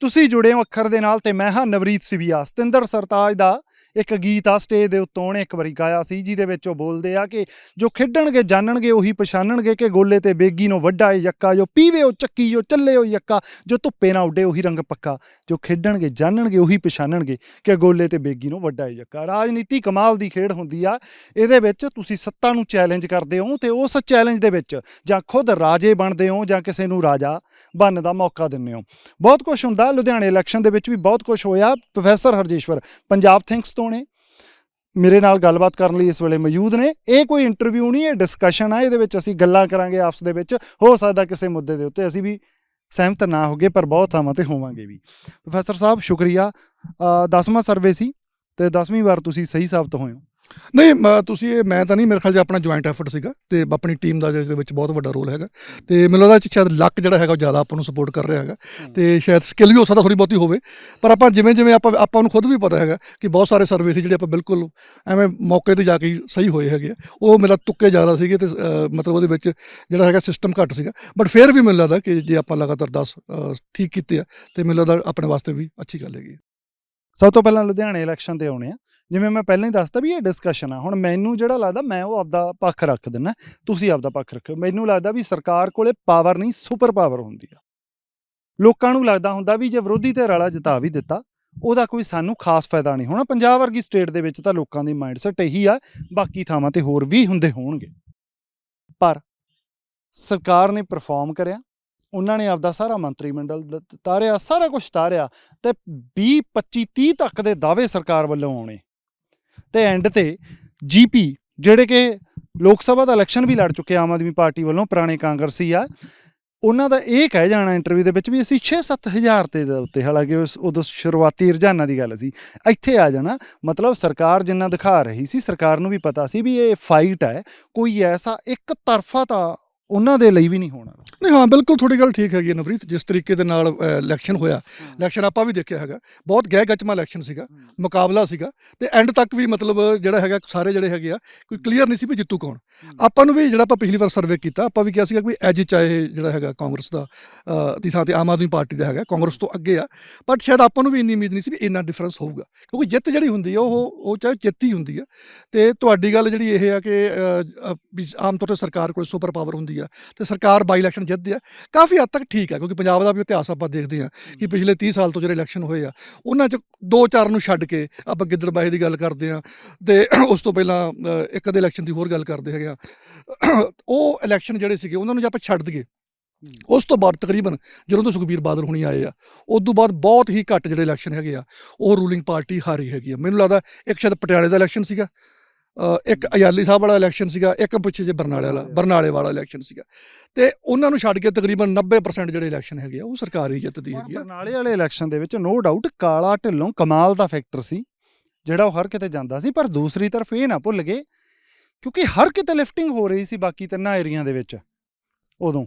ਤੁਸੀਂ ਜੁੜੇ ਹੋ ਅੱਖਰ ਦੇ ਨਾਲ ਤੇ ਮੈਂ ਹਾਂ ਨਵਰੀਤ ਸਿਵੀਆ। ਸਤਿੰਦਰ ਸਰਤਾਜ ਦਾ ਇੱਕ ਗੀਤ ਆ, ਸਟੇਜ ਦੇ ਉੱਤੋਂ ਉਹਨੇ ਇੱਕ ਵਾਰੀ ਗਾਇਆ ਸੀ, ਜਿਹਦੇ ਵਿੱਚ ਉਹ ਬੋਲਦੇ ਆ ਕਿ ਜੋ ਖੇਡਣਗੇ, ਜਾਣਨਗੇ, ਉਹੀ ਪਛਾਣਨਗੇ ਕਿ ਗੋਲੇ ਤੇ ਬੇਗੀ ਨੂੰ ਵੱਡਾ ਏ ਯੱਕਾ, ਜੋ ਪੀਵੇ ਉਹ ਚੱਕੀ, ਜੋ ਚੱਲੇ ਉਹ ਯੱਕਾ, ਜੋ ਧੁੱਪੇ ਨਾ ਉੱਡੇ ਉਹੀ ਰੰਗ ਪੱਕਾ। ਜੋ ਖੇਡਣਗੇ, ਜਾਣਨਗੇ, ਉਹੀ ਪਛਾਣਨਗੇ ਕਿ ਗੋਲੇ ਤੇ ਬੇਗੀ ਨੂੰ ਵੱਡਾ ਏ ਯੱਕਾ। ਰਾਜਨੀਤੀ ਕਮਾਲ ਦੀ ਖੇਡ ਹੁੰਦੀ ਆ, ਇਹਦੇ ਵਿੱਚ ਤੁਸੀਂ ਸੱਤਾ ਨੂੰ ਚੈਲੰਜ ਕਰਦੇ ਹੋ ਤੇ ਉਸ ਚੈਲੰਜ ਦੇ ਵਿੱਚ ਜਾਂ ਖੁਦ ਰਾਜੇ ਬਣਦੇ ਹੋ ਜਾਂ ਕਿਸੇ ਨੂੰ ਰਾਜਾ ਬਣਨ ਦਾ ਮੌਕਾ ਦਿੰਦੇ ਹੋ। ਬਹੁਤ ਕੁਝ ਹੁੰਦਾ ਲੁਧਿਆਣੇ ਇਲੈਕਸ਼ਨ ਦੇ ਵਿੱਚ ਵੀ ਬਹੁਤ ਕੁਝ ਹੋਇਆ। ਪ੍ਰੋਫੈਸਰ ਹਰਜੇਸ਼ਵਰ, ਪੰਜਾਬ ਥਿੰਕਸ ਤੋਂ ਨੇ। ਮੇਰੇ ਨਾਲ ਗੱਲਬਾਤ ਕਰਨ ਲਈ ਇਸ ਵੇਲੇ ਮੌਜੂਦ ਨੇ। ਇਹ ਕੋਈ ਇੰਟਰਵਿਊ ਨਹੀਂ, ਇਹ ਡਿਸਕਸ਼ਨ ਆ। ਇਹਦੇ ਵਿੱਚ ਅਸੀਂ ਗੱਲਾਂ ਕਰਾਂਗੇ ਆਪਸ ਦੇ ਵਿੱਚ। ਹੋ ਸਕਦਾ ਕਿਸੇ ਮੁੱਦੇ ਦੇ ਉੱਤੇ ਅਸੀਂ ਵੀ ਸਹਿਮਤ ਨਾ ਹੋਗੇ, ਪਰ ਬਹੁਤ ਥਾਵਾਂ ਤੇ ਹੋਵਾਂਗੇ ਵੀ। ਪ੍ਰੋਫੈਸਰ ਸਾਹਿਬ, ਸ਼ੁਕਰੀਆ। 10ਵਾਂ ਸਰਵੇ ਸੀ ਤੇ 10ਵੀਂ ਵਾਰ ਤੁਸੀਂ ਸਹੀ ਸਾਬਤ ਹੋਏ ਹੋ। ਨਹੀਂ ਮ- ਤੁਸੀਂ ਇਹ ਮੈਂ ਤਾਂ ਨਹੀਂ ਮੇਰੇ ਖਿਆਲ 'ਚ ਆਪਣਾ ਜੁਆਇੰਟ ਐਫਰਟ ਸੀਗਾ ਤੇ ਆਪਣੀ ਟੀਮ ਦਾ ਇਸ ਦੇ ਵਿੱਚ ਬਹੁਤ ਵੱਡਾ ਰੋਲ ਹੈਗਾ ਤੇ ਮੈਨੂੰ ਲੱਗਦਾ ਕਿ ਸ਼ਾਇਦ ਲੱਕ ਜਿਹੜਾ ਹੈਗਾ ਉਹ ਜ਼ਿਆਦਾ ਆਪਾਂ ਨੂੰ ਸਪੋਰਟ ਕਰ ਰਿਹਾ ਹੈਗਾ ਤੇ ਸ਼ਾਇਦ ਸਕਿੱਲ ਵੀ ਹੋ ਸਕਦਾ ਥੋੜੀ ਬਹੁਤੀ ਹੋਵੇ ਪਰ ਆਪਾਂ ਜਿਵੇਂ ਜਿਵੇਂ ਆਪਾਂ ਆਪਾਂ ਨੂੰ ਖੁਦ ਵੀ ਪਤਾ ਹੈਗਾ ਕਿ ਬਹੁਤ ਸਾਰੇ ਸਰਵੇ ਸੀ ਜਿਹੜੇ ਆਪਾਂ ਬਿਲਕੁਲ ਐਵੇਂ ਮੌਕੇ ਤੇ ਜਾ ਕੇ ਹੀ ਸਹੀ ਹੋਏ ਹੈਗੇ ਆ। ਉਹ ਮੇਰਾ ਤੁੱਕੇ ਜ਼ਿਆਦਾ ਸੀਗੇ ਤੇ ਮਤਲਬ ਉਹਦੇ ਵਿੱਚ ਜਿਹੜਾ ਹੈਗਾ ਸਿਸਟਮ ਘੱਟ ਸੀਗਾ ਬਟ ਫਿਰ ਵੀ ਮੈਨੂੰ ਲੱਗਦਾ ਕਿ ਜੇ ਆਪਾਂ ਲਗਾਤਾਰ 10 ਅ, ਠੀਕ ਕੀਤੇ ਆ ਤੇ ਮੈਨੂੰ ਲੱਗਦਾ ਆਪਣੇ ਵਾਸਤੇ ਵੀ ਅੱਛੀ ਗੱਲ ਹੈਗੀ ਸਭ ਤੋਂ ਪਹਿਲਾਂ ਲੁਧਿਆਣੇ ਇਲੈਕਸ਼ਨ ਤੇ ਆਉਣੇ ਆ। ਜਿਵੇਂ ਮੈਂ ਪਹਿਲਾਂ ਹੀ ਦੱਸਤਾ ਵੀ ਇਹ ਡਿਸਕਸ਼ਨ ਆ। ਹੁਣ ਮੈਨੂੰ ਜਿਹੜਾ ਲੱਗਦਾ ਮੈਂ ਉਹ ਆਪਦਾ ਪੱਖ ਰੱਖ ਦਿੰਨਾ ਤੁਸੀਂ ਆਪਦਾ ਪੱਖ ਰੱਖਿਓ। ਮੈਨੂੰ ਲੱਗਦਾ ਵੀ ਸਰਕਾਰ ਕੋਲੇ ਪਾਵਰ ਨਹੀਂ ਸੁਪਰ ਪਾਵਰ ਹੁੰਦੀ ਆ। ਲੋਕਾਂ ਨੂੰ ਲੱਗਦਾ ਹੁੰਦਾ ਵੀ ਜੇ ਵਿਰੋਧੀ ਤੇ ਰਲਾ ਜਿਤਾ ਵੀ ਦਿੱਤਾ, ਉਹਦਾ ਕੋਈ ਸਾਨੂੰ ਖਾਸ ਫਾਇਦਾ ਨਹੀਂ। ਹੋਣਾ ਪੰਜਾਬ ਵਰਗੀ ਸਟੇਟ ਦੇ ਵਿੱਚ ਤਾਂ ਲੋਕਾਂ ਦੀ ਮਾਈਂਡਸੈਟ ਇਹੀ ਆ, ਬਾਕੀ ਥਾਵਾਂ ਤੇ ਹੋਰ ਵੀ ਹੁੰਦੇ ਹੋਣਗੇ। ਪਰ ਸਰਕਾਰ ਨੇ ਪਰਫਾਰਮ ਕਰਿਆ। ਉਹਨਾਂ ਨੇ ਆਪਦਾ ਸਾਰਾ ਮੰਤਰੀ ਮੰਡਲ ਤਾਰਿਆ, ਸਾਰਾ ਕੁਝ ਤਾਰਿਆ ਤੇ 20 25 30 ਤੱਕ ਦੇ ਦਾਅਵੇ ਸਰਕਾਰ ਵੱਲੋਂ ਆਉਣੇ। ਤੇ ਐਂਡ ਤੇ ਜੀਪੀ ਜਿਹੜੇ ਕਿ ਲੋਕ ਸਭਾ ਦਾ ਇਲੈਕਸ਼ਨ ਵੀ ਲੜ ਚੁੱਕੇ ਆਮ ਆਦਮੀ ਪਾਰਟੀ ਵੱਲੋਂ, ਪੁਰਾਣੇ ਕਾਂਗਰਸੀ ਆ, ਉਹਨਾਂ ਦਾ ਇਹ ਕਹਿ ਜਾਣਾ ਇੰਟਰਵਿਊ ਦੇ ਵਿੱਚ ਵੀ ਅਸੀਂ 6-7 ਹਜ਼ਾਰ ਤੇ ਦੇ ਉੱਤੇ, ਹਾਲਾਂਕਿ ਉਸ, ਉਦੋਂ ਸ਼ੁਰੂਆਤੀ ਰੁਝਾਨਾਂ ਦੀ ਗੱਲ ਸੀ, ਇੱਥੇ ਆ ਜਾਣਾ, ਮਤਲਬ ਸਰਕਾਰ ਜਿੰਨਾ ਦਿਖਾ ਰਹੀ ਸੀ, ਸਰਕਾਰ ਨੂੰ ਵੀ ਪਤਾ ਸੀ ਵੀ ਇਹ ਫਾਈਟ ਹੈ, ਕੋਈ ਐਸਾ ਇੱਕ ਤਰਫਾ ਤਾਂ ਉਹਨਾਂ ਦੇ ਲਈ ਵੀ ਨਹੀਂ ਹੋਣਾ। ਨਹੀਂ ਹਾਂ ਬਿਲਕੁਲ ਤੁਹਾਡੀ ਗੱਲ ਠੀਕ ਹੈਗੀ ਨਵਰੀਤ ਜਿਸ ਤਰੀਕੇ ਦੇ ਨਾਲ ਇਲੈਕਸ਼ਨ ਹੋਇਆ। ਇਲੈਕਸ਼ਨ ਆਪਾਂ ਵੀ ਦੇਖਿਆ ਹੈਗਾ। ਬਹੁਤ ਗਹਿ ਗੱਚਮਾ ਇਲੈਕਸ਼ਨ ਸੀਗਾ ਮੁਕਾਬਲਾ ਸੀਗਾ ਤੇ ਐਂਡ ਤੱਕ ਵੀ ਮਤਲਬ ਜਿਹੜਾ ਹੈਗਾ ਸਾਰੇ ਜਿਹੜੇ ਹੈਗੇ ਆ ਕੋਈ ਕਲੀਅਰ ਨਹੀਂ ਸੀ ਵੀ ਜਿੱਤੂ ਕੌਣ। ਆਪਾਂ ਨੂੰ ਵੀ ਜਿਹੜਾ ਆਪਾਂ ਪਿਛਲੀ ਵਾਰ ਸਰਵੇ ਕੀਤਾ ਆਪਾਂ ਵੀ ਕਿਹਾ ਸੀਗਾ ਕਿ ਐਜ ਚਾਹੇ ਜਿਹੜਾ ਹੈਗਾ ਕਾਂਗਰਸ ਦਾ ਦੀ ਥਾਂ ਤੇ ਆਮ ਆਦਮੀ ਪਾਰਟੀ ਦਾ ਹੈਗਾ ਕਾਂਗਰਸ ਤੋਂ ਅੱਗੇ ਆ। ਬਟ ਸ਼ਾਇਦ ਆਪਾਂ ਨੂੰ ਵੀ ਇੰਨੀ ਉਮੀਦ ਨਹੀਂ ਸੀ ਵੀ ਇੰਨਾ ਡਿਫਰੈਂਸ ਹੋਊਗਾ। ਕਿਉਂਕਿ ਜਿੱਤ ਜਿਹੜੀ ਹੁੰਦੀ ਆ ਉਹ ਉਹ ਚਾਹੇ ਹੀ ਹੁੰਦੀ ਆ। ਤੇ ਤੁਹਾਡੀ ਗੱਲ ਜਿਹੜੀ ਇਹ ਆ ਕਿ ਆਮ ਤੌਰ ਤੇ ਸਰਕਾਰ ਕੋਲ ਸੁਪਰ ਪਾਵਰ ਹੁੰਦੀ ਆ ਤੇ ਸਰਕਾਰ ਬਾਈ ਇਲੈਕਸ਼ਨ ਜਿੱਤਦੀ ਆ ਕਾਫੀ ਹੱਦ ਤੱਕ ਠੀਕ ਆ ਕਿਉਂਕਿ ਪੰਜਾਬ ਦਾ ਵੀ ਇਤਿਹਾਸ ਆਪਾਂ ਦੇਖਦੇ ਆ ਕਿ ਪਿਛਲੇ 30 ਸਾਲ ਤੋਂ ਜਿਹੜੇ ਇਲੈਕਸ਼ਨ ਹੋਏ ਆ ਉਹਨਾਂ 'ਚ ਦੋ ਚਾਰ ਨੂੰ ਛੱਡ ਕੇ ਆਪਾਂ ਗਿੱਦੜਬਾਹੇ ਦੀ ਗੱਲ ਕਰਦੇ ਆ ਤੇ ਉਸ ਤੋਂ ਪਹਿਲਾਂ ਇੱਕ ਦੇ ਇਲੈਕਸ਼ਨ ਦੀ ਹੋਰ ਗੱਲ ਕਰਦੇ ਹੈਗੇ ਆ ਉਹ ਇਲੈਕਸ਼ਨ ਜਿਹੜੇ ਸੀਗੇ ਉਹਨਾਂ ਨੂੰ ਜੇ ਆਪਾਂ ਛੱਡ ਦਈਏ ਉਸ ਤੋਂ ਬਾਅਦ ਤਕਰੀਬਨ ਜਦੋਂ ਤੋਂ ਸੁਖਬੀਰ ਬਾਦਲ ਹੁਣੀ ਆਏ ਆ ਉਸ ਤੋਂ ਬਾਅਦ ਬਹੁਤ ਹੀ ਘੱਟ ਜਿਹੜੇ ਇਲੈਕਸ਼ਨ ਹੈਗੇ ਆ ਉਹ ਰੂਲਿੰਗ ਪਾਰਟੀ ਹਾਰੀ ਹੈਗੀ ਆ। ਮੈਨੂੰ ਲੱਗਦਾ ਇੱਕ ਸ਼ਾਇਦ ਪਟਿਆਲੇ ਦਾ ਇਲੈਕਸ਼ਨ ਸੀਗਾ। ਇੱਕ ਅਯਾਲੀ ਸਾਹਿਬ ਵਾਲਾ ਇਲੈਕਸ਼ਨ ਸੀਗਾ ਇੱਕ ਪਿੱਛੇ ਜੇ ਬਰਨਾਲੇ ਵਾਲਾ ਬਰਨਾਲੇ ਵਾਲਾ ਇਲੈਕਸ਼ਨ ਸੀਗਾ। ਤੇ ਉਹਨਾਂ ਨੂੰ ਛੱਡ ਕੇ ਤਕਰੀਬਨ 90% ਜਿਹੜੇ ਇਲੈਕਸ਼ਨ ਹੈਗੇ ਆ ਉਹ ਸਰਕਾਰ ਜਿੱਤਦੀ ਹੈਗੀ ਆ। ਬਰਨਾਲੇ ਵਾਲੇ ਇਲੈਕਸ਼ਨ ਦੇ ਵਿੱਚ ਨੋ ਡਾਊਟ ਕਾਲਾ ਢਿੱਲੋਂ ਕਮਾਲ ਦਾ ਫੈਕਟਰ ਸੀ ਜਿਹੜਾ ਉਹ ਹਰ ਕਿਤੇ ਜਾਂਦਾ ਸੀ ਪਰ ਦੂਸਰੀ ਤਰਫ ਇਹ ਨਾ ਭੁੱਲ ਗਏ ਕਿਉਂਕਿ ਹਰ ਕਿਤੇ ਲਿਫਟਿੰਗ ਹੋ ਰਹੀ ਸੀ ਬਾਕੀ ਤਿੰਨਾਂ ਏਰੀਆਂ ਦੇ ਵਿੱਚ ਉਦੋਂ।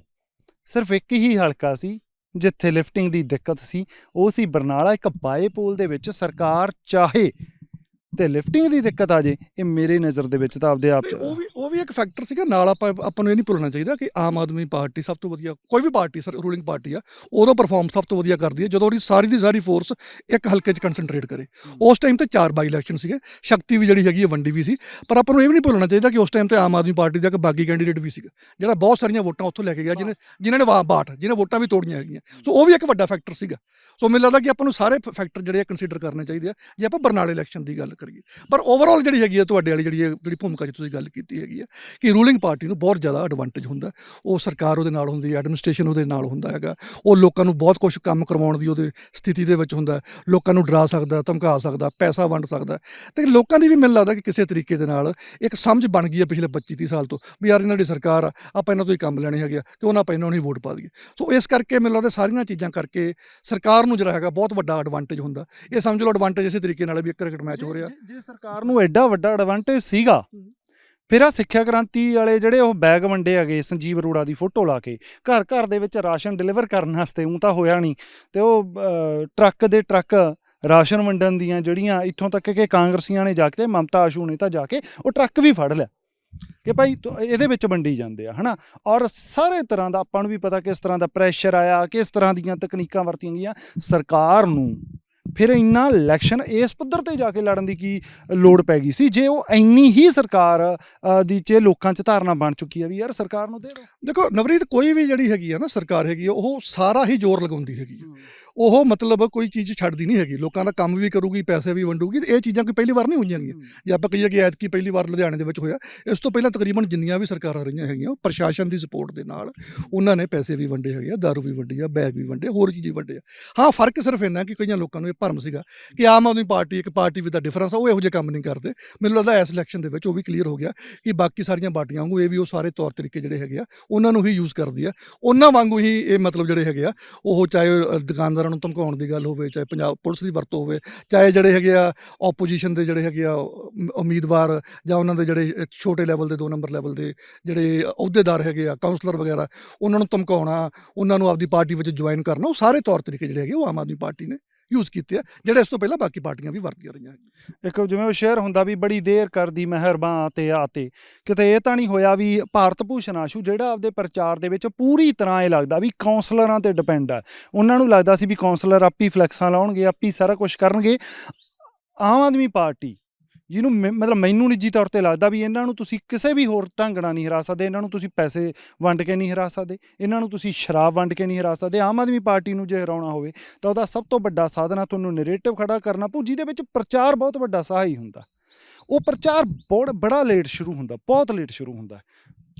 ਸਿਰਫ ਇੱਕ ਹੀ ਹਲਕਾ ਸੀ ਜਿੱਥੇ ਲਿਫਟਿੰਗ ਦੀ ਦਿੱਕਤ ਸੀ ਉਹ ਸੀ ਬਰਨਾਲਾ ਇੱਕ ਬਾਏਪੋਲ ਦੇ ਵਿੱਚ ਸਰਕਾਰ ਚਾਹੇ ਤੇ ਲਿਫਟਿੰਗ ਦੀ ਦਿੱਕਤ ਆ ਜੇ ਇਹ ਮੇਰੇ ਨਜ਼ਰ ਦੇ ਵਿੱਚ ਤਾਂ ਆਪਦੇ ਆਪ ਚ ਉਹ ਵੀ ਉਹ ਵੀ ਇੱਕ ਫੈਕਟਰ ਸੀਗਾ ਨਾਲ ਆਪਾਂ ਆਪਾਂ ਨੂੰ ਇਹ ਨਹੀਂ ਭੁੱਲਣਾ ਚਾਹੀਦਾ ਕਿ ਆਮ ਆਦਮੀ ਪਾਰਟੀ ਸਭ ਤੋਂ ਵਧੀਆ ਕੋਈ ਵੀ ਪਾਰਟੀ ਸਰ ਰੂਲਿੰਗ ਪਾਰਟੀ ਆ ਉਦੋਂ ਪਰਫਾਰਮ ਸਭ ਤੋਂ ਵਧੀਆ ਕਰਦੀ ਹੈ ਜਦੋਂ ਉਹਦੀ ਸਾਰੀ ਦੀ ਸਾਰੀ ਫੋਰਸ ਇੱਕ ਹਲਕੇ 'ਚ ਕਨਸੈਂਟਰੇਟ ਕਰੇ। ਉਸ ਟਾਈਮ ਤੇ ਚਾਰ ਬਾਈ ਇਲੈਕਸ਼ਨ ਸੀਗੇ ਸ਼ਕਤੀ ਵੀ ਜਿਹੜੀ ਹੈਗੀ ਹੈ ਵੰਡੀ ਵੀ ਸੀ ਪਰ ਆਪਾਂ ਨੂੰ ਇਹ ਵੀ ਨਹੀਂ ਭੁੱਲਣਾ ਚਾਹੀਦਾ ਕਿ ਉਸ ਟਾਈਮ ਤੇ ਆਮ ਆਦਮੀ ਪਾਰਟੀ ਦਾ ਇੱਕ ਬਾਗੀ ਕੈਂਡੀਡੇਟ ਵੀ ਸੀਗਾ ਜਿਹੜਾ ਬਹੁਤ ਸਾਰੀਆਂ ਵੋਟਾਂ ਉੱਥੋਂ ਲੈ ਕੇ ਗਿਆ ਜਿਹਨੇ ਜਿਨ੍ਹਾਂ ਨੇ ਵਾ ਬਾਟ ਜਿਹਨੇ ਵੋਟਾਂ ਵੀ ਤੋੜੀਆਂ ਹੈਗੀਆਂ। ਸੋ ਉਹ ਵੀ ਇੱਕ ਵੱਡਾ ਫੈਕਟਰ ਸੀਗਾ। ਸੋ ਮੈਨੂੰ ਲੱਗਦਾ ਕਿ ਆਪਾਂ ਨੂੰ ਸਾਰੇ ਫੈਕਟਰ ਜਿਹੜੇ ਆ ਕੰਸੀਡਰ ਕਰਨੇ ਚਾਹੀਦੇ ਆ ਜੇ ਆਪਾਂ ਬਰਨਾਲੇ ਇਲੈਕਸ਼ਨ ਦੀ ਗੱਲ ਕਰੀਏ। ਪਰ ਓਵਰਆਲ ਜਿਹੜੀ ਹੈਗੀ ਹੈ ਤੁਹਾਡੇ ਵਾਲੀ ਜਿਹੜੀ ਇਹ ਜਿਹੜੀ ਭੂਮਿਕਾ 'ਚ ਤੁਸੀਂ ਗੱਲ ਕੀਤੀ ਹੈਗੀ ਹੈ ਕਿ ਰੂਲਿੰਗ ਪਾਰਟੀ ਨੂੰ ਬਹੁਤ ਜ਼ਿਆਦਾ ਐਡਵਾਂਟੇਜ ਹੁੰਦਾ ਉਹ ਸਰਕਾਰ ਉਹਦੇ ਨਾਲ ਹੁੰਦੀ ਹੈ ਐਡਮਿਨਿਸਟ੍ਰੇਸ਼ਨ ਉਹਦੇ ਨਾਲ ਹੁੰਦਾ ਹੈਗਾ। ਉਹ ਲੋਕਾਂ ਨੂੰ ਬਹੁਤ ਕੁਝ ਕੰਮ ਕਰਵਾਉਣ ਦੀ ਉਹਦੇ ਸਥਿਤੀ ਦੇ ਵਿੱਚ ਹੁੰਦਾ ਲੋਕਾਂ ਨੂੰ ਡਰਾ ਸਕਦਾ, ਧਮਕਾ ਸਕਦਾ, ਪੈਸਾ ਵੰਡ ਸਕਦਾ ਤੇ ਲੋਕਾਂ ਦੀ ਵੀ ਮੈਨੂੰ ਲੱਗਦਾ ਕਿ ਕਿਸੇ ਤਰੀਕੇ ਦੇ ਨਾਲ ਇੱਕ ਸਮਝ ਬਣ ਗਈ ਹੈ ਪਿਛਲੇ 25 30 ਸਾਲ ਤੋਂ ਵੀ ਯਾਰ ਇਹਨਾਂ ਦੀ ਸਰਕਾਰ ਆ, ਆਪਾਂ ਇਹਨਾਂ ਤੋਂ ਹੀ ਕੰਮ ਲੈਣੇ ਹੈਗੇ ਆ, ਕਿਉਂ ਨਾ ਆਪਾਂ ਇਹਨਾਂ ਨੂੰ ਹੀ ਵੋਟ ਪਾ ਦਈਏ। ਸੋ ਇਸ ਕਰਕੇ ਮੈਨੂੰ ਲੱਗਦਾ ਸਾਰੀਆਂ ਚੀਜ਼ਾਂ ਕਰਕੇ ਸਰਕਾਰ ਨੂੰ ਜਿਹੜਾ ਹੈਗਾ ਬਹੁਤ ਵੱਡਾ ਐਡਵਾਂਟੇਜ ਹੁੰਦਾ। ਇਹ ਸਮਝ ਲਓ ਐਡਵਾਂਟੇਜ ਇਸੇ ਤਰੀਕੇ ਨਾਲ ਵੀ ਇੱਕ ਕ੍ਰਿਕਟ ਮੈਚ ਹੋ ਰਿਹਾ। ਜੇ- ਸਰਕਾਰ ਨੂੰ ਐਡਾ ਵੱਡਾ ਐਡਵਾਂਟੇਜ ਸੀਗਾ ਫਿਰ ਆ ਸਿੱਖਿਆ ਕ੍ਰਾਂਤੀ ਵਾਲੇ ਜਿਹੜੇ ਉਹ ਬੈਗ ਵੰਡੇ ਹੈਗੇ ਸੰਜੀਵ ਅਰੋੜਾ ਦੀ ਫੋਟੋ ਲਾ ਕੇ ਘਰ ਘਰ ਦੇ ਵਿੱਚ ਰਾਸ਼ਨ ਡਿਲੀਵਰ ਕਰਨ ਵਾਸਤੇ ਉਹ ਤਾਂ ਹੋਇਆ ਨਹੀਂ। ਤੇ ਉਹ ਟਰੱਕ ਦੇ ਟਰੱਕ ਰਾਸ਼ਨ ਵੰਡਣ ਦੀਆਂ ਜਿਹੜੀਆਂ ਇੱਥੋਂ ਤੱਕ ਕਿ ਕਾਂਗਰਸੀਆਂ ਨੇ ਜਾ ਕੇ ਮਮਤਾ ਆਸ਼ੂ ਨੇ ਤਾਂ ਜਾ ਕੇ ਉਹ ਟਰੱਕ ਵੀ ਫੜ ਲਿਆ। ਕਿ ਭਾਈ ਇਹਦੇ ਵਿੱਚ ਵੰਡੀ ਜਾਂਦੇ ਆ ਹਨਾ? ਔਰ ਸਾਰੇ ਤਰ੍ਹਾਂ ਦਾ ਆਪਾਂ ਨੂੰ ਵੀ ਪਤਾ ਕਿਸ ਤਰ੍ਹਾਂ ਦਾ ਪ੍ਰੈਸ਼ਰ ਆਇਆ ਕਿਸ ਤਰ੍ਹਾਂ ਦੀਆਂ ਤਕਨੀਕਾਂ ਵਰਤੀਆਂ ਗਈਆਂ। ਸਰਕਾਰ ਨੂੰ ਫਿਰ ਇੰਨਾ ਇਲੈਕਸ਼ਨ ਇਸ ਪੱਧਰ ਤੇ ਜਾ ਕੇ ਲੜਨ ਦੀ ਕੀ ਲੋੜ ਪੈ ਗਈ ਸੀ? ਜੇ ਉਹ ਇੰਨੀ ਹੀ ਸਰਕਾਰ ਦੀ ਚ ਲੋਕਾਂ 'ਚ ਧਾਰਨਾ ਬਣ ਚੁੱਕੀ ਹੈ ਵੀ ਯਾਰ ਸਰਕਾਰ ਨੂੰ ਦੇ ਦਿਓ। ਦੇਖੋ ਨਵਰੀਤ ਕੋਈ ਵੀ ਜਿਹੜੀ ਹੈਗੀ ਆ ਨਾ ਸਰਕਾਰ ਹੈਗੀ ਉਹ ਸਾਰਾ ਹੀ ਜ਼ੋਰ ਲਗਾਉਂਦੀ ਹੈਗੀ ਉਹ ਮਤਲਬ ਕੋਈ ਚੀਜ਼ ਛੱਡਦੀ ਨਹੀਂ ਹੈਗੀ। ਲੋਕਾਂ ਦਾ ਕੰਮ ਵੀ ਕਰੂਗੀ ਪੈਸੇ ਵੀ ਵੰਡੂਗੀ ਤੇ ਇਹ ਚੀਜ਼ਾਂ ਕੋਈ ਪਹਿਲੀ ਵਾਰ ਨਹੀਂ ਹੋਈਆਂ ਗੀਆਂ ਜੇ ਆਪਾਂ ਕਹੀਏ ਕਿ ਐਤਕੀ ਪਹਿਲੀ ਵਾਰ ਲੁਧਿਆਣੇ ਦੇ ਵਿੱਚ ਹੋਇਆ ਇਸ ਤੋਂ ਪਹਿਲਾਂ ਤਕਰੀਬਨ ਜਿੰਨੀਆਂ ਵੀ ਸਰਕਾਰਾਂ ਰਹੀਆਂ ਹੈਗੀਆਂ ਪ੍ਰਸ਼ਾਸਨ ਦੀ ਸਪੋਰਟ ਦੇ ਨਾਲ ਉਹਨਾਂ ਨੇ ਪੈਸੇ ਵੀ ਵੰਡੇ ਹੈਗੇ ਆ ਦਾਰੂ ਵੀ ਵੰਡੀ ਆ ਬੈਗ ਵੀ ਵੰਡੇ ਹੋਰ ਚੀਜ਼ ਵੀ ਵੰਡੇ ਆ। ਹਾਂ ਫ਼ਰਕ ਸਿਰਫ ਇੰਨਾ ਕਿ ਕਈਆਂ ਲੋਕਾਂ ਨੂੰ ਇਹ ਭਰਮ ਸੀਗਾ ਕਿ ਆਮ ਆਦਮੀ ਪਾਰਟੀ ਇੱਕ ਪਾਰਟੀ ਵਿਦ ਦਾ ਡਿਫਰੈਂਸ ਆ ਉਹ ਇਹੋ ਜਿਹੇ ਕੰਮ ਨਹੀਂ ਕਰਦੇ। ਮੈਨੂੰ ਲੱਗਦਾ ਇਸ ਇਲੈਕਸ਼ਨ ਦੇ ਵਿੱਚ ਉਹ ਵੀ ਕਲੀਅਰ ਹੋ ਗਿਆ ਕਿ ਬਾਕੀ ਸਾਰੀਆਂ ਪਾਰਟੀਆਂ ਵਾਂਗੂ ਇਹ ਵੀ ਉਹ ਸਾਰੇ ਤੌਰ ਤਰੀਕੇ ਜਿਹੜੇ ਹੈਗੇ ਆ ਉਹਨਾਂ ਨੂੰ ਹੀ ਯੂਜ਼ ਕਰਦੀ ਆ। ਉਹਨਾਂ ਵਾਂਗੂ ਹੀ ਇਹ ਮਤਲਬ ਜਿਹੜੇ ਹੈਗੇ ਆ ਉਹ ਚਾਹੇ ਅ, ਦੁਕਾਨਦਾਰਾਂ ਨੂੰ ਧਮਕਾਉਣ ਦੀ ਗੱਲ ਹੋਵੇ, ਚਾਹੇ ਪੰਜਾਬ ਪੁਲਿਸ ਦੀ ਵਰਤੋਂ ਹੋਵੇ, ਚਾਹੇ ਜਿਹੜੇ ਹੈਗੇ ਆ ਆਪੋਜੀਸ਼ਨ ਦੇ ਜਿਹੜੇ ਹੈਗੇ ਆ ਉਮੀਦਵਾਰ ਜਾਂ ਉਹਨਾਂ ਦੇ ਜਿਹੜੇ ਛੋਟੇ ਲੈਵਲ ਦੇ, ਦੋ ਨੰਬਰ ਲੈਵਲ ਦੇ ਜਿਹੜੇ ਅਹੁਦੇਦਾਰ ਹੈਗੇ ਆ ਕਾਉਂਸਲਰ ਵਗੈਰਾ, ਉਹਨਾਂ ਨੂੰ ਧਮਕਾਉਣਾ, ਉਹਨਾਂ ਨੂੰ ਆਪਦੀ ਪਾਰਟੀ ਵਿੱਚ ਜੁਆਇਨ ਕਰਨਾ, ਉਹ ਸਾਰੇ ਤੌਰ ਤਰੀਕੇ ਜਿਹੜੇ ਹੈਗੇ, ਉਹ ਆਮ ਆਦਮੀ ਪਾਰਟੀ ਨੇ ਯੂਜ਼ ਕੀਤੇ ਆ, ਜਿਹੜੇ ਇਸ ਤੋਂ ਪਹਿਲਾਂ ਬਾਕੀ ਪਾਰਟੀਆਂ ਵੀ ਵਰਤੀਆਂ ਰਹੀਆਂ ਇੱਕ ਜਿਵੇਂ ਉਹ ਸ਼ੇਅਰ ਹੁੰਦਾ ਵੀ ਬੜੀ ਦੇਰ ਕਰਦੀ ਮਿਹਰਬਾਨ ਤੇ ਆਤੇ ਕਿਤੇ ਇਹ ਤਾਂ ਨਹੀਂ ਹੋਇਆ ਵੀ ਭਾਰਤ ਭੂਸ਼ਣ ਆਸ਼ੂ ਜਿਹੜਾ ਆਪਦੇ ਪ੍ਰਚਾਰ ਦੇ ਵਿੱਚ ਪੂਰੀ ਤਰ੍ਹਾਂ ਇਹ ਲੱਗਦਾ ਵੀ ਕਾਉਂਸਲਰਾਂ ਤੇ ਡਿਪੈਂਡ ਆ। ਉਹਨਾਂ ਨੂੰ ਲੱਗਦਾ ਸੀ ਵੀ ਕਾਉਂਸਲਰ ਆਪੀ ਫਲੈਕਸਾਂ ਲਾਉਣਗੇ, ਆਪੀ ਸਾਰਾ ਕੁਝ ਕਰਨਗੇ। ਆਮ ਆਦਮੀ ਪਾਰਟੀ ਜਿਹਨੂੰ ਮੈਂ- ਮਤਲਬ ਮੈਨੂੰ ਨਿੱਜੀ ਤੌਰ ਤੇ ਲੱਗਦਾ ਵੀ ਇਹਨਾਂ ਨੂੰ ਤੁਸੀਂ ਕਿਸੇ ਵੀ ਹੋਰ ਢੰਗ ਨਾਲ ਨਹੀਂ ਹਰਾ ਸਕਦੇ, ਇਹਨਾਂ ਨੂੰ ਤੁਸੀਂ ਪੈਸੇ ਵੰਡ ਕੇ ਨਹੀਂ ਹਰਾ ਸਕਦੇ, ਇਹਨਾਂ ਨੂੰ ਤੁਸੀਂ ਸ਼ਰਾਬ ਵੰਡ ਕੇ ਨਹੀਂ ਹਰਾ ਸਕਦੇ, ਆਮ ਆਦਮੀ ਪਾਰਟੀ ਨੂੰ ਜੇ ਹਰਾਉਣਾ ਹੋਵੇ ਤਾਂ ਉਹਦਾ ਸਭ ਤੋਂ ਵੱਡਾ ਸਾਧਨ ਆ ਤੁਹਾਨੂੰ ਨੈਰੇਟਿਵ ਖੜਾ ਕਰਨਾ ਪਊ, ਜਿਹਦੇ ਵਿੱਚ ਪ੍ਰਚਾਰ ਬਹੁਤ ਵੱਡਾ ਸਹਾਈ ਹੁੰਦਾ। ਉਹ ਪ੍ਰਚਾਰ ਬਹੁਤ, ਬੜਾ ਲੇਟ ਸ਼ੁਰੂ ਹੁੰਦਾ, ਬਹੁਤ ਲੇਟ ਸ਼ੁਰੂ ਹੁੰਦਾ।